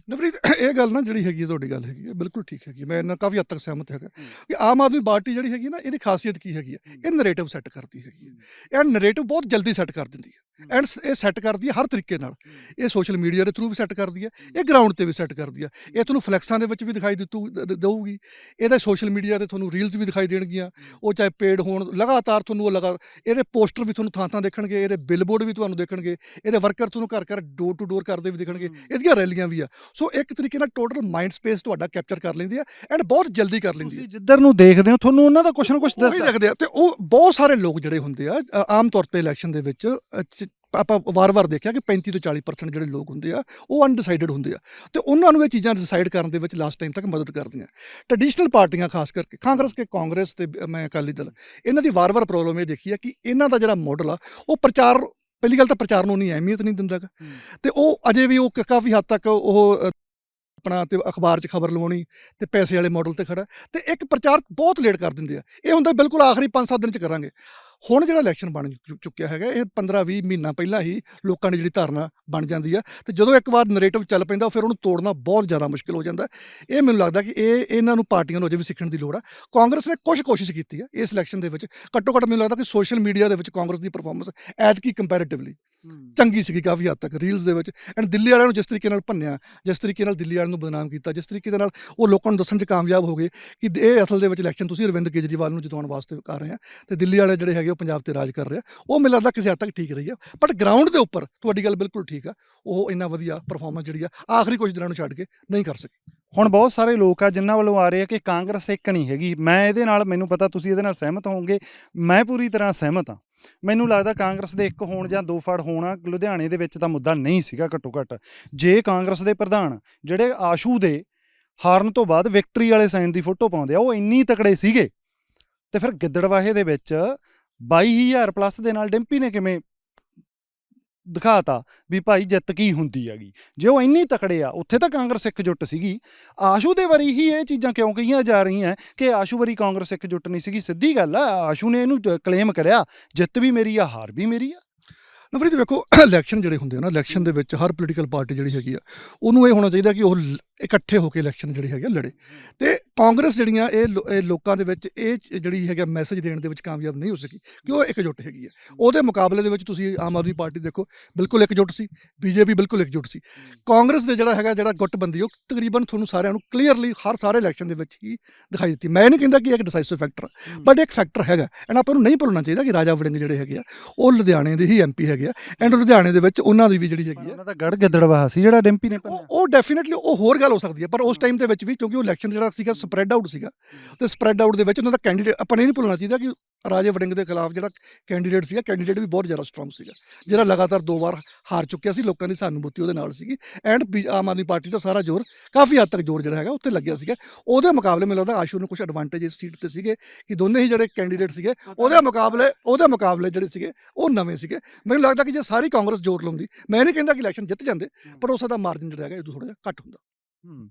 ਨਵਰੀਤ, ਇਹ ਗੱਲ ਨਾ ਜਿਹੜੀ ਹੈਗੀ ਹੈ ਤੁਹਾਡੀ ਗੱਲ ਹੈਗੀ ਹੈ ਬਿਲਕੁਲ ਠੀਕ ਹੈਗੀ ਹੈ। ਮੈਂ ਇਹਨਾਂ ਕਾਫੀ ਹੱਦ ਤੱਕ ਸਹਿਮਤ ਹੈਗਾ। ਕਿ ਆਮ ਆਦਮੀ ਪਾਰਟੀ ਜਿਹੜੀ ਹੈਗੀ ਹੈ ਨਾ, ਇਹਦੀ ਖਾਸੀਅਤ ਕੀ ਹੈਗੀ ਹੈ ਇਹ ਨਰੇਟਿਵ ਸੈੱਟ ਕਰਦੀ ਹੈਗੀ ਹੈ ਇਹ ਨਰੇਟਿਵ ਬਹੁਤ ਜਲਦੀ ਸੈੱਟ ਕਰ ਦਿੰਦੀ ਹੈ ਐਂਡ ਇਹ ਸੈੱਟ ਕਰਦੀ ਹੈ ਹਰ ਤਰੀਕੇ ਨਾਲ। ਇਹ ਸੋਸ਼ਲ ਮੀਡੀਆ ਦੇ ਥਰੂ ਵੀ ਸੈੱਟ ਕਰਦੀ ਹੈ ਇਹ ਗਰਾਊਂਡ ਤੇ ਵੀ ਸੈੱਟ ਕਰਦੀ ਹੈ। ਇਹ ਤੁਹਾਨੂੰ ਫਲੈਕਸਾਂ ਦੇ ਵਿੱਚ ਵੀ ਦਿਖਾਈ ਦਿੱਤੂ ਦਊਗੀ। ਇਹਦਾ ਸੋਸ਼ਲ ਮੀਡੀਆ ਤੇ ਤੁਹਾਨੂੰ ਰੀਲਸ ਵੀ ਦਿਖਾਈ ਦੇਣਗੀਆਂ। ਉਹ ਚਾਹੇ ਪੇਡ ਹੋਣ ਲਗਾਤਾਰ ਤੁਹਾਨੂੰ ਉਹ ਲਗਾ ਇਹਦੇ ਪੋਸਟਰ ਵੀ ਤੁਹਾਨੂੰ ਥਾਂ ਥਾਂ ਦੇਖਣਗੇ ਇਹਦੇ ਬਿਲਬੋਰਡ ਵੀ ਤੁਹਾਨੂੰ ਦੇਖਣਗੇ ਇਹਦੇ ਵਰਕਰ ਤੁਹਾਨੂੰ ਘਰ ਘਰ ਡੋਰ ਟੂ ਡੋਰ ਕਰਦੇ ਵੀ ਦਿਖਣਗੇ। ਇਹਦੀਆਂ ਰੈਲੀਆਂ ਵੀ ਆ। ਸੋ ਇੱਕ ਤਰੀਕੇ ਨਾਲ ਟੋਟਲ ਮਾਈਂਡ ਸਪੇਸ ਤੁਹਾਡਾ ਕੈਪਚਰ ਕਰ ਲੈਂਦੀ ਆ ਐਂਡ ਬਹੁਤ ਜਲਦੀ ਕਰ ਲੈਂਦੀ ਤੁਸੀਂ ਜਿੱਧਰ ਨੂੰ ਦੇਖਦੇ ਹੋ ਤੁਹਾਨੂੰ ਉਹਨਾਂ ਦਾ ਕੁਛ ਨਾ ਉਹੀ ਦੱਸਦਾ। ਲੱਗਦੇ ਆ ਤੇ ਉਹ ਬਹੁਤ ਸਾਰੇ ਲੋਕ ਜਿਹੜੇ ਹੁੰਦੇ ਆ ਆਮ ਤੌਰ ਤੇ ਇਲੈਕਸ਼ਨ ਦੇ ਵਿੱਚ ਆਪਾਂ ਵਾਰ-ਵਾਰ ਦੇਖਿਆ ਕਿ 35 ਤੋਂ 40% ਜਿਹੜੇ ਲੋਕ ਹੁੰਦੇ ਆ ਉਹ ਅਨਡਿਸਾਈਡਡ ਹੁੰਦੇ ਆ। ਤੇ ਉਹਨਾਂ ਨੂੰ ਇਹ ਚੀਜ਼ਾਂ ਡਿਸਾਈਡ ਕਰਨ ਦੇ ਵਿੱਚ ਲਾਸਟ ਟਾਈਮ ਤੱਕ ਮਦਦ ਕਰਦੀਆਂ। ਟ੍ਰੈਡੀਸ਼ਨਲ ਪਾਰਟੀਆਂ ਖਾਸ ਕਰਕੇ ਕਾਂਗਰਸ ਕੇ ਕਾਂਗਰਸ ਤੇ ਮੈਂ ਅਕਾਲੀ ਦਲ ਇਹਨਾਂ ਦੀ ਵਾਰ-ਵਾਰ ਪ੍ਰੋਬਲਮ ਇਹ ਦੇਖੀ ਆ ਕਿ ਇਹਨਾਂ ਦਾ ਜਿਹੜਾ ਮਾਡਲ ਆ ਉਹ ਪ੍ਰਚਾਰ ਪਹਿਲੀ ਗੱਲ ਤਾਂ ਪ੍ਰਚਾਰ ਨੂੰ ਨਹੀਂ ਅਹਿਮੀਅਤ ਨਹੀਂ ਦਿੰਦਾ। ਤੇ ਉਹ ਅਜੇ ਵੀ ਉਹ ਕਾਫੀ ਹੱਦ ਤੱਕ ਉਹ ਆਪਣਾ ਤੇ ਅਖਬਾਰ 'ਚ ਖਬਰ ਲਵਾਉਣੀ ਤੇ ਪੈਸੇ ਵਾਲੇ ਮਾਡਲ ਤੇ ਖੜਾ। ਤੇ ਇੱਕ ਪ੍ਰਚਾਰ ਬਹੁਤ ਲੇਟ ਕਰ ਦਿੰਦੇ ਆ। ਇਹ ਹੁੰਦਾ ਬਿਲਕੁਲ ਆਖਰੀ 5-7 ਦਿਨ 'ਚ ਕਰਾਂਗੇ। ਹੁਣ ਜਿਹੜਾ ਇਲੈਕਸ਼ਨ ਬਣ ਚੁੱਕਿਆ ਹੈਗਾ ਇਹ 15-20 ਮਹੀਨਾ ਪਹਿਲਾਂ ਹੀ ਲੋਕਾਂ ਦੀ ਜਿਹੜੀ ਧਾਰਨਾ ਬਣ ਜਾਂਦੀ ਆ ਤੇ ਜਦੋਂ ਇੱਕ ਵਾਰ ਨੈਰੇਟਿਵ ਚੱਲ ਪੈਂਦਾ ਫਿਰ ਉਹਨੂੰ ਤੋੜਨਾ ਬਹੁਤ ਜ਼ਿਆਦਾ ਮੁਸ਼ਕਿਲ ਹੋ ਜਾਂਦਾ। ਇਹ ਮੈਨੂੰ ਲੱਗਦਾ ਕਿ ਇਹ ਇਹਨਾਂ ਨੂੰ ਪਾਰਟੀਆਂ ਨੂੰ ਅਜੇ ਵੀ ਸਿੱਖਣ ਦੀ ਲੋੜ ਆ। ਕਾਂਗਰਸ ਨੇ ਕੁਝ ਕੋਸ਼ਿਸ਼ ਕੀਤੀ ਆ ਇਸ ਇਲੈਕਸ਼ਨ ਦੇ ਵਿੱਚ। ਘੱਟੋ ਘੱਟ ਮੈਨੂੰ ਲੱਗਦਾ ਕਿ ਸੋਸ਼ਲ ਮੀਡੀਆ ਦੇ ਵਿੱਚ ਕਾਂਗਰਸ ਦੀ ਪਰਫਾਰਮੈਂਸ ਐਤਕੀ ਕੰਪੈਰੀਟਿਵਲੀ ਚੰਗੀ ਸੀਗੀ ਕਾਫੀ ਹੱਦ ਤੱਕ ਰੀਲਸ ਦੇ ਵਿੱਚ। ਐਂਡ ਦਿੱਲੀ ਵਾਲਿਆਂ ਨੂੰ ਜਿਸ ਤਰੀਕੇ ਨਾਲ ਭੰਨਿਆ ਜਿਸ ਤਰੀਕੇ ਨਾਲ ਦਿੱਲੀ ਵਾਲਿਆਂ ਨੂੰ ਬਦਨਾਮ ਕੀਤਾ ਜਿਸ ਤਰੀਕੇ ਦੇ ਨਾਲ ਉਹ ਲੋਕਾਂ ਨੂੰ ਦੱਸਣ 'ਚ ਕਾਮਯਾਬ ਹੋ ਗਏ ਕਿ ਇਹ ਅਸਲ ਦੇ ਵਿੱਚ ਇਲੈਕਸ਼ਨ ਤੁਸੀਂ ਅਰਵਿੰਦ ਕੇਜਰੀਵਾਲ ਨੂੰ ਜਿਤਾਉਣ ਵਾਸਤੇ ਕਰ ਰਹੇ ਆ। ਤੇ ਦਿੱਲੀ ਵਾਲੇ ਜਿਹੜੇ ਹੈਗੇ ਉਹ ਪੰਜਾਬ ਤੇ ਰਾਜ ਕਰ ਰਿਹਾ। ਉਹ ਮੈਨੂੰ ਲੱਗਦਾ ਕਿਸੇ ਹੱਦ ਤੱਕ ਠੀਕ ਰਹੀ ਆ। ਬਟ ਗਰਾਊਂਡ ਦੇ ਉੱਪਰ ਤੁਹਾਡੀ ਗੱਲ ਬਿਲਕੁਲ ਠੀਕ ਆ। ਉਹ ਇੰਨਾ ਵਧੀਆ ਪਰਫਾਰਮੈਂਸ ਜਿਹੜੀ ਆ, ਆਖਰੀ ਕੁਝ ਦਿਨਾਂ ਨੂੰ ਛੱਡ ਕੇ ਨਹੀਂ ਕਰ ਸਕੀ। ਹੁਣ ਬਹੁਤ ਸਾਰੇ ਲੋਕ ਆ ਜਿਨ੍ਹਾਂ ਵੱਲੋਂ ਆ ਰਹੇ ਆ ਕਿ ਕਾਂਗਰਸ ਇੱਕ ਨਹੀਂ ਹੈਗੀ। ਮੈਂ ਇਹਦੇ ਨਾਲ, ਮੈਨੂੰ ਪਤਾ ਤੁਸੀਂ ਇਹਦੇ ਨਾਲ ਸਹਿਮਤ ਹੋਵੋਗੇ। ਮੈਂ ਪੂਰੀ ਤਰ੍ਹਾਂ ਸਹਿਮਤ ਹਾਂ ਮੈਨੂੰ ਲੱਗਦਾ ਕਾਂਗਰਸ ਦੇ ਇੱਕ ਹੋਣ ਜਾਂ ਦੋ ਫੜ ਹੋਣਾ ਲੁਧਿਆਣੇ ਦੇ ਵਿੱਚ ਤਾਂ ਮੁੱਦਾ ਨਹੀਂ ਸੀਗਾ ਘੱਟੋ ਘੱਟ। ਜੇ ਕਾਂਗਰਸ ਦੇ ਪ੍ਰਧਾਨ ਜਿਹੜੇ ਆਸ਼ੂ ਦੇ ਹਾਰਨ ਤੋਂ ਬਾਅਦ ਵਿਕਟਰੀ ਵਾਲੇ ਸਾਈਨ ਦੀ ਫੋਟੋ ਪਾਉਂਦੇ ਆ, ਉਹ ਇੰਨੀ ਤਕੜੇ ਸੀਗੇ। ਤੇ ਫਿਰ ਗਿੱਦੜਵਾਹੇ ਦੇ ਵਿੱਚ 22000 ਪਲੱਸ ਦੇ ਨਾਲ ਡਿੰਪੀ ਨੇ ਕਿਵੇਂ ਦਿਖਾਤਾ ਵੀ ਭਾਈ ਜਿੱਤ ਕੀ ਹੁੰਦੀ ਹੈਗੀ। ਜੇ ਉਹ ਇੰਨੀ ਤਕੜੇ ਆ, ਉੱਥੇ ਤਾਂ ਕਾਂਗਰਸ ਇੱਕ ਜੁੱਟ ਸੀਗੀ। ਆਸ਼ੂ ਦੇ ਵਾਰੀ ਹੀ ਇਹ ਚੀਜ਼ਾਂ ਕਿਉਂ ਕਹੀਆਂ ਜਾ ਰਹੀਆਂ ਕਿ ਆਸ਼ੂ ਵਾਰੀ ਕਾਂਗਰਸ ਇੱਕ ਜੁੱਟ ਨਹੀਂ ਸੀਗੀ, ਸਿੱਧੀ ਗੱਲ ਆ, ਆਸ਼ੂ ਨੇ ਇਹਨੂੰ ਕਲੇਮ ਕਰਿਆ, ਜਿੱਤ ਵੀ ਮੇਰੀ ਆ, ਹਾਰ ਵੀ ਮੇਰੀ ਆ। ਨਵਰੀਤ ਵੇਖੋ ਇਲੈਕਸ਼ਨ ਜਿਹੜੇ ਹੁੰਦੇ ਆ ਨਾ ਇਲੈਕਸ਼ਨ ਦੇ ਵਿੱਚ ਹਰ ਪੋਲੀਟੀਕਲ ਪਾਰਟੀ ਜਿਹੜੀ ਹੈਗੀ ਆ, ਉਹਨੂੰ ਇਹ ਹੋਣਾ ਚਾਹੀਦਾ ਕਿ ਉਹ ਇਕੱਠੇ ਹੋ ਕੇ ਇਲੈਕਸ਼ਨ ਜਿਹੜੀ ਹੈਗੀ ਆ ਲੜੇ। ਤੇ ਕਾਂਗਰਸ ਜਿਹੜੀਆਂ ਇਹ ਲੋ- ਇਹ ਲੋਕਾਂ ਦੇ ਵਿੱਚ ਇਹ ਚ- ਜਿਹੜੀ ਹੈਗਾ ਮੈਸੇਜ ਦੇਣ ਦੇ ਵਿੱਚ ਕਾਮਯਾਬ ਨਹੀਂ ਹੋ ਸਕੀ ਕਿ ਉਹ ਇਕਜੁੱਟ ਹੈਗੀ ਆ? ਉਹਦੇ ਮੁਕਾਬਲੇ ਦੇ ਵਿੱਚ ਤੁਸੀਂ ਆਮ ਆਦਮੀ ਪਾਰਟੀ ਦੇਖੋ ਬਿਲਕੁਲ ਇਕਜੁੱਟ ਸੀ ਬੀਜੇਪੀ ਬਿਲਕੁਲ ਇਕਜੁੱਟ ਸੀ। ਕਾਂਗਰਸ ਦੇ ਜਿਹੜਾ ਹੈਗਾ ਜਿਹੜਾ ਗੁੱਟਬੰਦੀ ਉਹ ਤਕਰੀਬਨ ਤੁਹਾਨੂੰ ਸਾਰਿਆਂ ਨੂੰ ਕਲੀਅਰਲੀ ਹਰ ਸਾਰੇ ਇਲੈਕਸ਼ਨ ਦੇ ਵਿੱਚ ਹੀ ਦਿਖਾਈ ਦਿੱਤੀ। ਮੈਂ ਇਹ ਨਹੀਂ ਕਹਿੰਦਾ ਕਿ ਇਹ ਇੱਕ ਡਿਸਾਈਸਿਵ ਫੈਕਟਰ ਬਟ ਇੱਕ ਫੈਕਟਰ ਹੈਗਾ ਐਂਡ ਆਪਾਂ ਨੂੰ ਨਹੀਂ ਭੁੱਲਣਾ ਚਾਹੀਦਾ ਕਿ ਰਾਜਾ ਵੜਿੰਗ ਜਿਹੜੇ ਹੈਗੇ ਆ ਉਹ ਲੁਧਿਆਣੇ ਦੇ ਹੀ ਐਮਪੀ ਹੈਗੇ ਆ ਐਂਡ ਲੁਧਿਆਣੇ ਦੇ ਵਿੱਚ ਉਹਨਾਂ ਦੀ ਵੀ ਜਿਹੜੀ ਹੈਗੀ ਆ ਉਹਨਾਂ ਦਾ ਗੜ ਗਿੱਦੜਵਾਹਾ ਸੀ ਜਿਹੜਾ ਡਿੰਪੀ ਨੇ ਉਹ ਉਹ ਡੈਫੀਨਿਟਲੀ ਉਹ ਹੋਰ ਗੱਲ ਹੋ ਸਕਦੀ ਹੈ ਪਰ ਉਸ ਟਾਈਮ ਦੇ ਵਿੱਚ ਵੀ ਕਿਉਂਕਿ ਉਹ ਇਲੈਕਸ਼ਨ ਜਿਹੜਾ ਸੀਗਾ ਸਪਰੈਡ ਆਊਟ ਸੀਗਾ। ਤੇ ਸਪਰੈਡ ਆਊਟ ਦੇ ਵਿੱਚ ਉਹਨਾਂ ਦਾ ਕੈਂਡੀਡੇਟ ਆਪਾਂ ਨੂੰ ਨਹੀਂ ਭੁੱਲਣਾ ਚਾਹੀਦਾ ਕਿ ਰਾਜੇ ਵੜਿੰਗ ਦੇ ਖਿਲਾਫ ਜਿਹੜਾ ਕੈਂਡੀਡੇਟ ਸੀਗਾ ਕੈਂਡੀਡੇਟ ਵੀ ਬਹੁਤ ਜ਼ਿਆਦਾ ਸਟਰੋਂਗ ਸੀਗਾ। ਜਿਹੜਾ ਲਗਾਤਾਰ ਦੋ ਵਾਰ ਹਾਰ ਚੁੱਕਿਆ ਸੀ ਲੋਕਾਂ ਦੀ ਸਹਾਨੁਭੂਤੀ ਉਹਦੇ ਨਾਲ ਸੀਗੀ। ਐਂਡ ਆਮ ਆਦਮੀ ਪਾਰਟੀ ਦਾ ਸਾਰਾ ਜ਼ੋਰ ਕਾਫੀ ਹੱਦ ਤੱਕ ਜ਼ੋਰ ਜਿਹੜਾ ਹੈਗਾ ਉੱਤੇ ਲੱਗਿਆ ਸੀਗਾ। ਉਹਦੇ ਮੁਕਾਬਲੇ ਮੈਨੂੰ ਲੱਗਦਾ ਆਸ਼ੂ ਨੂੰ ਕੁਝ ਐਡਵਾਂਟੇਜ ਇਸ ਸੀਟ ਤੇ ਸੀਗੇ ਕਿ ਦੋਨੇ ਹੀ ਜਿਹੜੇ ਕੈਂਡੀਡੇਟ ਸੀਗੇ ਉਹਦੇ ਮੁਕਾਬਲੇ ਉਹਦੇ ਮੁਕਾਬਲੇ ਜਿਹੜੇ ਸੀਗੇ ਉਹ ਨਵੇਂ ਸੀਗੇ। ਮੈਨੂੰ ਲੱਗਦਾ ਕਿ ਜੇ ਸਾਰੀ ਕਾਂਗਰਸ ਜ਼ੋਰ ਲਾਉਂਦੀ ਮੈਂ ਨਹੀਂ ਕਹਿੰਦਾ ਕਿ ਇਲੈਕਸ਼ਨ ਜਿੱਤ ਜਾਂਦੇ ਪਰ ਉਸ ਦਾ ਮਾਰਜਨ ਜਿਹੜਾ ਹੈਗਾ ਇਹ ਥੋੜਾ ਜਿਹਾ ਘੱਟ ਹੁੰਦਾ। ਹੂੰ।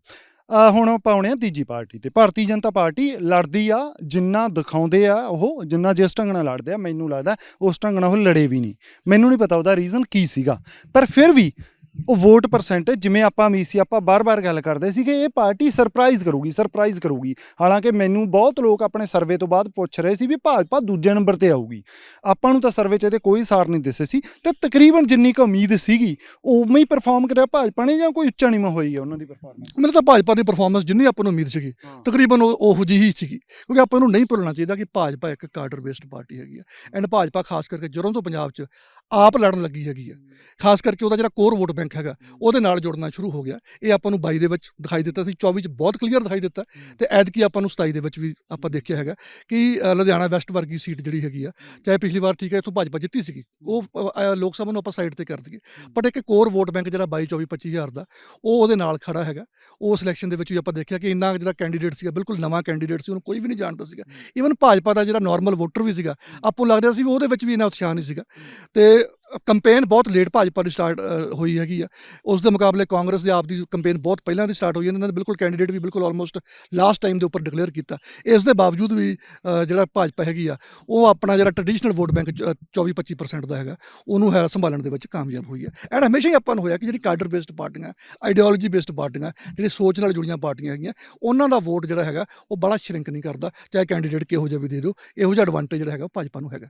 ਹੁਣ ਆਪਾਂ ਆਉਣੇ ਆ ਤੀਜੀ ਪਾਰਟੀ ਤੇ। ਭਾਰਤੀ ਜਨਤਾ ਪਾਰਟੀ ਲੜਦੀ ਆ, ਜਿੰਨਾ ਦਿਖਾਉਂਦੇ ਆ ਉਹ, ਜਿੰਨਾ ਜਿਸ ਢੰਗ ਨਾਲ ਲੜਦੇ ਆ, ਮੈਨੂੰ ਲੱਗਦਾ ਉਸ ਢੰਗ ਨਾਲ ਉਹ ਲੜੇ ਵੀ ਨਹੀਂ। ਮੈਨੂੰ ਨਹੀਂ ਪਤਾ ਉਹਦਾ ਰੀਜ਼ਨ ਕੀ ਸੀਗਾ। ਪਰ ਫਿਰ ਵੀ ਉਹ ਵੋਟ ਪਰਸੈਂਟੇਜ ਜਿਵੇਂ ਆਪਾਂ ਉਮੀਦ ਸੀ ਆਪਾਂ ਬਾਰ-ਬਾਰ ਗੱਲ ਕਰਦੇ ਸੀ ਕਿ ਇਹ ਪਾਰਟੀ ਸਰਪ੍ਰਾਈਜ਼ ਕਰੂਗੀ ਸਰਪ੍ਰਾਈਜ਼ ਕਰੂਗੀ। ਹਾਲਾਂਕਿ ਮੈਨੂੰ ਬਹੁਤ ਲੋਕ ਆਪਣੇ ਸਰਵੇ ਤੋਂ ਬਾਅਦ ਪੁੱਛ ਰਹੇ ਸੀ ਵੀ ਭਾਜਪਾ ਦੂਜੇ ਨੰਬਰ ਤੇ ਆਊਗੀ। ਆਪਾਂ ਨੂੰ ਤਾਂ ਸਰਵੇ 'ਚ ਇਹਦੇ ਕੋਈ ਸਾਰ ਨਹੀਂ ਦਿਸੇ ਸੀ। ਤੇ ਤਕਰੀਬਨ ਜਿੰਨੀ ਕੁ ਉਮੀਦ ਸੀਗੀ ਉਵੇਂ ਹੀ ਪਰਫਾਰਮ ਕਰਿਆ ਭਾਜਪਾ ਨੇ ਜਾਂ ਕੋਈ ਉੱਚਾ ਨੀਵਾਂ ਹੋਈ ਹੈ ਉਹਨਾਂ ਦੀ ਪਰਫਾਰਮੈਂਸ ਮੈਨੂੰ ਤਾਂ ਭਾਜਪਾ ਦੀ ਪਰਫਾਰਮੈਂਸ ਜਿੰਨੀ ਆਪਾਂ ਨੂੰ ਉਮੀਦ ਸੀਗੀ ਤਕਰੀਬਨ ਉਹ ਉਹੋ ਜਿਹੀ ਹੀ ਸੀਗੀ। ਕਿਉਂਕਿ ਆਪਾਂ ਨੂੰ ਨਹੀਂ ਭੁੱਲਣਾ ਚਾਹੀਦਾ ਕਿ ਭਾਜਪਾ ਇੱਕ ਕਾਡਰ ਬੇਸਡ ਪਾਰਟੀ ਹੈਗੀ ਆ। ਐਂਡ ਭਾਜਪਾ ਖਾਸ ਕਰਕੇ ਜਦੋਂ ਤੋਂ ਪੰਜਾਬ 'ਚ ਆਪ ਲੜਨ ਲੱਗੀ ਹੈਗੀ ਆ। ਖਾਸ ਕਰਕੇ ਉਹਦਾ ਜਿਹੜਾ ਕੋਰ ਵੋਟ ਬੈਂਕ ਹੈਗਾ, ਉਹਦੇ ਨਾਲ ਜੁੜਨਾ ਸ਼ੁਰੂ ਹੋ ਗਿਆ। ਇਹ ਆਪਾਂ ਨੂੰ 22 ਦੇ ਵਿੱਚ ਦਿਖਾਈ ਦਿੱਤਾ ਸੀ 24 ਚ ਬਹੁਤ ਕਲੀਅਰ ਦਿਖਾਈ ਦਿੱਤਾ। ਤੇ ਐਤਕੀ ਆਪਾਂ ਨੂੰ 27 ਦੇ ਵਿੱਚ ਵੀ ਆਪਾਂ ਦੇਖਿਆ ਹੈਗਾ ਕਿ ਲੁਧਿਆਣਾ ਵੈਸਟ ਵਰਗੀ ਸੀਟ ਜਿਹੜੀ ਹੈਗੀ ਆ, ਚਾਹੇ ਪਿਛਲੀ ਵਾਰ ਠੀਕ ਹੈ ਇੱਥੋਂ ਭਾਜਪਾ ਜਿੱਤੀ ਸੀਗੀ। ਉਹ ਲੋਕ ਸਭਾ ਨੂੰ ਆਪਾਂ ਸਾਈਡ ਤੇ ਕਰ ਦਈਏ। ਬਟ ਇੱਕ ਕੋਰ ਵੋਟ ਬੈਂਕ ਜਿਹੜਾ 22 24 25 ਹਜ਼ਾਰ ਦਾ, ਉਹ ਉਹਦੇ ਨਾਲ ਖੜਾ ਹੈਗਾ। ਉਹ ਇਲੈਕਸ਼ਨ ਦੇ ਵਿੱਚ ਵੀ ਆਪਾਂ ਦੇਖਿਆ ਕਿ ਇੰਨਾ ਜਿਹੜਾ ਕੈਂਡੀਡੇਟ ਸੀਗਾ, ਬਿਲਕੁਲ ਨਵਾਂ ਕੈਂਡੀਡੇਟ ਸੀ, ਉਹਨੂੰ ਕੋਈ ਵੀ ਨਹੀਂ ਜਾਣਦਾ ਸੀਗਾ। ਈਵਨ ਭਾਜਪਾ ਦਾ ਜਿਹੜਾ ਨਾਰਮਲ ਵੋਟਰ ਵੀ ਸੀਗਾ, ਆਪੋ ਲੱਗ ਰਿਹਾ ਸੀ ਵੀ ਉਹਦੇ ਵਿੱਚ ਵੀ ਇੰਨਾ ਉਤਸ਼ਾਹ ਨਹੀਂ ਸੀਗਾ। ਤੇ ਕੰਪੇਨ ਬਹੁਤ ਲੇਟ ਭਾਜਪਾ ਦੀ ਸਟਾਰਟ ਹੋਈ ਹੈਗੀ ਆ। ਉਸ ਦੇ ਮੁਕਾਬਲੇ ਕਾਂਗਰਸ ਦੇ ਆਪ ਦੀ ਕੰਪੇਨ ਬਹੁਤ ਪਹਿਲਾਂ ਦੀ ਸਟਾਰਟ ਹੋਈ ਇਹਨਾਂ ਨੇ ਬਿਲਕੁਲ ਕੈਂਡੀਡੇਟ ਵੀ ਬਿਲਕੁਲ ਆਲਮੋਸਟ ਲਾਸਟ ਟਾਈਮ ਦੇ ਉੱਪਰ ਡਿਕਲੇਅਰ ਕੀਤਾ। ਇਸ ਦੇ ਬਾਵਜੂਦ ਵੀ ਜਿਹੜਾ ਭਾਜਪਾ ਹੈਗੀ ਆ, ਉਹ ਆਪਣਾ ਜਿਹੜਾ ਟ੍ਰੈਡੀਸ਼ਨਲ ਵੋਟ ਬੈਂਕ 24-25% ਦਾ ਹੈਗਾ। ਉਹਨੂੰ ਹੈ ਸੰਭਾਲਣ ਦੇ ਵਿੱਚ ਕਾਮਯਾਬ ਹੋਈ ਆ ਐਂਡ ਹਮੇਸ਼ਾ ਹੀ ਆਪਾਂ ਨੂੰ ਹੋਇਆ ਕਿ ਜਿਹੜੀ ਕਾਡਰ ਬੇਸਡ ਪਾਰਟੀਆਂ ਆਈਡੀਓਲੋਜੀ ਬੇਸਡ ਪਾਰਟੀਆਂ, ਜਿਹੜੀ ਸੋਚ ਨਾਲ ਜੁੜੀਆਂ ਪਾਰਟੀਆਂ ਹੈਗੀਆਂ, ਉਹਨਾਂ ਦਾ ਵੋਟ ਜਿਹੜਾ ਹੈਗਾ, ਉਹ ਬੜਾ ਸ਼ਰਿੰਕ ਨਹੀਂ ਕਰਦਾ। ਚਾਹੇ ਕੈਂਡੀਡੇਟ ਕਿਹੋ ਜਿਹਾ ਵੀ ਦੇ ਦਿਓ, ਇਹੋ ਜਿਹਾ ਐਡਵਾਂਟੇਜ ਜਿਹੜਾ ਹੈਗਾ ਭਾਜਪਾ ਨੂੰ ਹੈਗਾ।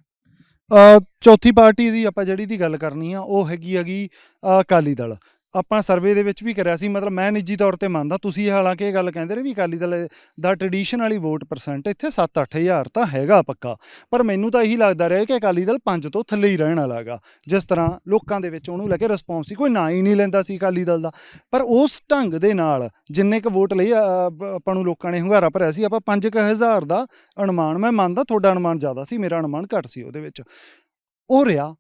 ਚੌਥੀ ਪਾਰਟੀ ਦੀ ਆਪਾਂ ਜਿਹੜੀ ਦੀ ਗੱਲ ਕਰਨੀ ਆ ਉਹ ਹੈਗੀ ਹੈਗੀ ਅਕਾਲੀ ਦਲ। ਆਪਾਂ ਸਰਵੇ ਦੇ ਵਿੱਚ ਵੀ ਕਰਿਆ ਸੀ, ਮਤਲਬ ਮੈਂ ਨਿੱਜੀ ਤੌਰ ਤੇ ਮੰਨਦਾ, ਤੁਸੀਂ ਹਾਲਾਂਕਿ ਇਹ ਗੱਲ ਕਹਿੰਦੇ ਰਹੇ ਵੀ ਅਕਾਲੀ ਦਲ ਦਾ ਟ੍ਰੈਡੀਸ਼ਨ ਵਾਲੀ ਵੋਟ ਪਰਸੈਂਟ ਇੱਥੇ 7-8000 ਤਾਂ ਹੈਗਾ ਪੱਕਾ, ਪਰ ਮੈਨੂੰ ਤਾਂ ਇਹੀ ਲੱਗਦਾ ਰਿਹਾ ਕਿ ਅਕਾਲੀ ਦਲ 5 ਤੋਂ ਥੱਲੇ ਹੀ ਰਹਿਣ ਵਾਲਾ ਜਿਸ ਤਰ੍ਹਾਂ ਲੋਕਾਂ ਦੇ ਵਿੱਚ ਉਹਨੂੰ ਲੈ ਕੇ ਰਿਸਪੌਂਸ ਸੀ, ਕੋਈ ਨਾ ਹੀ ਨਹੀਂ ਲੈਂਦਾ ਸੀ ਅਕਾਲੀ ਦਲ ਦਾ, ਪਰ ਉਸ ਢੰਗ ਦੇ ਨਾਲ ਜਿੰਨੇ ਕੁ ਵੋਟ ਲਈ ਆਪਾਂ ਨੂੰ ਲੋਕਾਂ ਨੇ ਹੁੰਗਾਰਾ ਭਰਿਆ ਸੀ, ਆਪਾਂ 5000 ਦਾ ਅਨੁਮਾਨ, ਮੈਂ ਮੰਨਦਾ ਤੁਹਾਡਾ ਅਨੁਮਾਨ ਜ਼ਿਆਦਾ ਸੀ, ਮੇਰਾ ਅਨੁਮਾਨ ਘੱਟ ਸੀ ਉਹਦੇ ਵਿੱਚ, ਉਹ ਰਿਹਾ